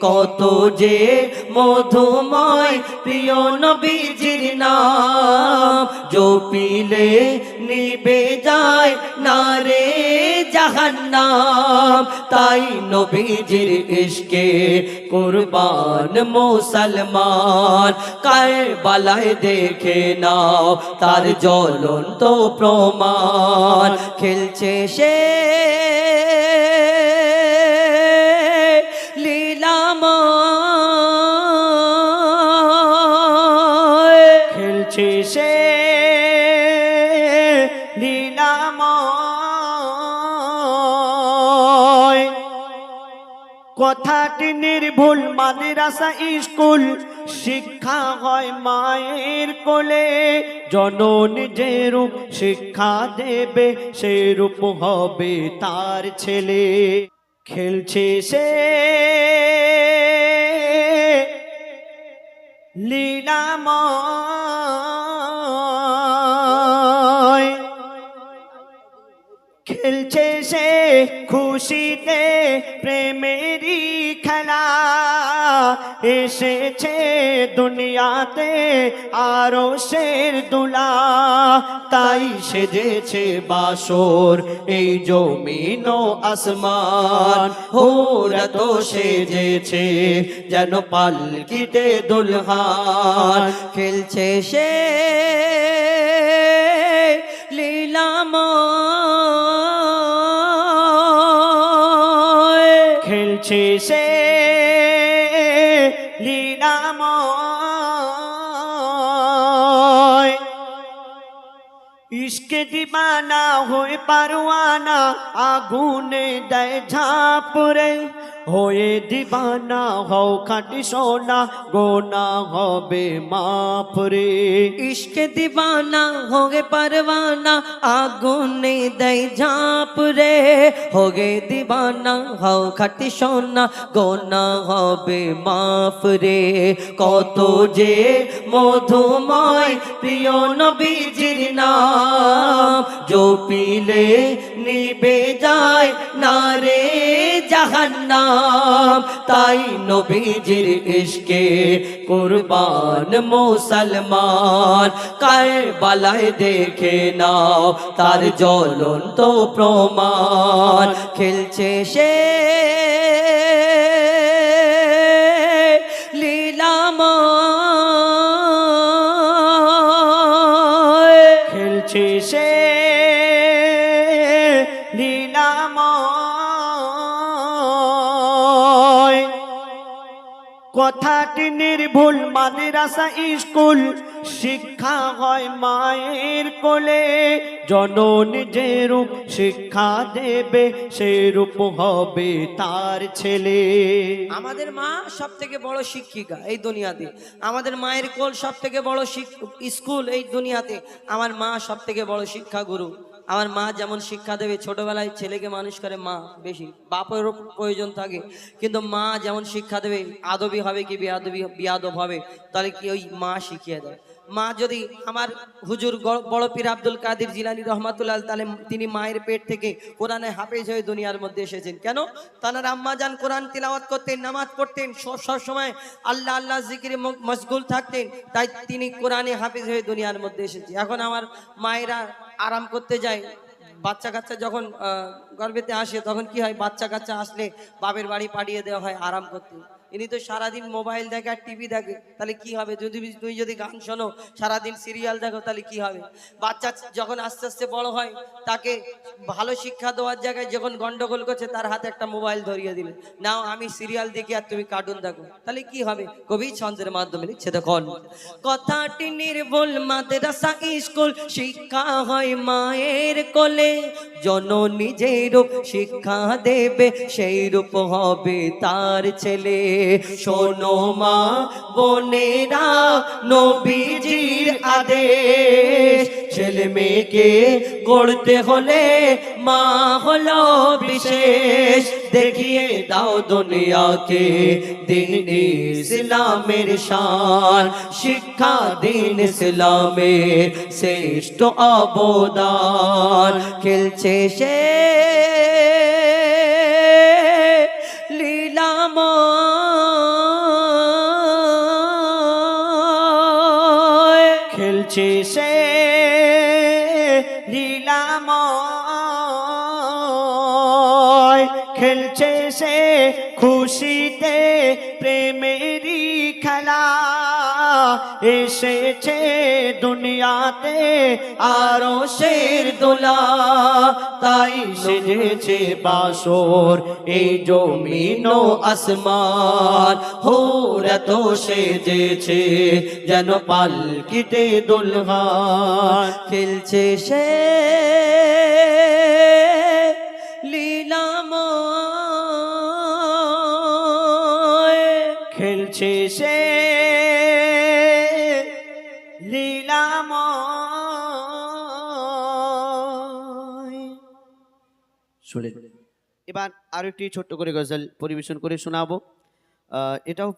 কত যে মধুময় প্রিয় নবীজির নাম জপিলে নিবে যায় না রে জাহান্নাম। তাই নবীজির ইশকে কুরবান মুসলমান, কারবালায় দেখে নাও তার জ্বলন্ত প্রমাণ। খেলছে সে কথাটি নির্ভুল মাদ্রাসা স্কুল। শিক্ষা হয় মায়ের কোলে। জননী যে রূপ শিক্ষা দেবে সে রূপ হবে তার ছেলে। খেলছে সে লীলাময় খেলছে সে খুশিতে, প্রেমেরই খেলা। এসেছে দুনিয়াতে আরও শের দুলা। তাই সেজেছে বাসর এই জমিন আসমান। হোরা তো সেজেছে যেন পালকিতে দুলহান। খেলছে সে লীলাময় খেলছে সে লীলাম ইসকে দিবানা হয়ে পারোয়ানা আগুনে দেয় ঝাপরে হয়ে দিবানা হও খাটি সোনা গোনা হবে মাপরে ইশকে দিবানা হোগে পরवाना আগুনে দেয় ঝাঁপ রে হোগে দিবানা হও খাটি সোনা গোনা হবে মাফ রে কত যে মধুময় প্রিয় নবীজির নাম জপিলে নিবে যায় না রে জাহান্নাম। তাই নবীজির ইশকে কুরবান মুসলমান। কারবালায় দেখে নাও তার জ্বলন্ত প্রমাণ। খেলছে সে কথাটি নির্ভুল মাদ্রাসা স্কুল। শিক্ষা হয় মায়ের কোলে। জননী যে রূপ শিক্ষা দেবে সে রূপ হবে তার ছেলে। আমাদের মা সব থেকে বড় শিক্ষিকা এই দুনিয়াতে। আমাদের মায়ের কোল সব থেকে বড় স্কুল এই দুনিয়াতে। আমার মা সব থেকে বড় শিক্ষা গুরু আমার মা যেমন শিক্ষা দেবে, ছোটবেলায় ছেলেকে মানুষ করে মা বেশি বাপেরও প্রয়োজন থাকে। কিন্তু মা যেমন শিক্ষা দেবে, আদবি হবে কি বেয়াদবি, বিয়াদব হবে, তাহলে কি ওই মা শিখিয়ে দেয়? মা যদি আমার হুজুর বড় পীর আব্দুল কাদের জিলানি রহমাতুল্লাহ, তাহলে তিনি মায়ের পেট থেকে কোরআনে হাফেজ হয়ে দুনিয়ার মধ্যে এসেছেন। কেন? তানার আম্মা যান কোরআন তিলাওয়াত করতেন, নামাজ পড়তেন সব সব সময় আল্লাহ আল্লাহ জিকির মশগুল থাকতেন, তাই তিনি কোরআনে হাফেজ হয়ে দুনিয়ার মধ্যে এসেছে। এখন আমার মায়েরা আরাম করতে যায় বাচ্চা কাচ্চা যখন গর্বেতে আসে তখন কি হয়? বাচ্চা কাচ্চা আসলে বাপের বাড়ি পাঠিয়ে দেওয়া হয় আরাম করতে। ইনি তো সারাদিন মোবাইল দেখে আর টিভি দেখে, তাহলে কি হবে? যদি তুই যদি গান শোনো, সারাদিন সিরিয়াল দেখো, তাহলে কি হবে? বাচ্চা যখন আস্তে আস্তে বড় হয়, তাকে ভালো শিক্ষা দেওয়ার জায়গায় যখন গন্ডগোল করছে, তার হাতে একটা মোবাইল ধরিয়ে দিলে নাও, আমি সিরিয়াল দেখি আর তুমি কার্টুন দেখো। তাহলে কি হবে? কবি ছন্দের মাধ্যমে লিখছে দেখুন কথাটি নির্ভুল মাদ্রাসা স্কুল, শিক্ষা হয় মায়ের কোলে। জননী যে শিক্ষা দেবে সেই রূপ হবে তার ছেলে। শোনো মা, বোনেরা, নবীজির আদেশ। ছেলে মেয়েকে গড়তে হলে মা হলো বিশেষ। দেখিয়ে দাও দুনিয়াকে, দিন ইসলামের শান শিক্ষা দিন ইসলামের শ্রেষ্ঠ অবদান। খেলছে সে খেলছে সে লীলাময় খেলছে সে খুশিতে এসেছে দুনিয়াতে আরও শের দোলা। তাই সেজেছে বাসর এই জমিন আসমান। হোরা তো সেজেছে যেন পালকিতে দুলহান খেলছে সে লীলাময় খেলছে সে শুনেন এবার আরও একটি ছোট্ট করে গজল পরিবেশন করে শোনাবো। আহ, এটাও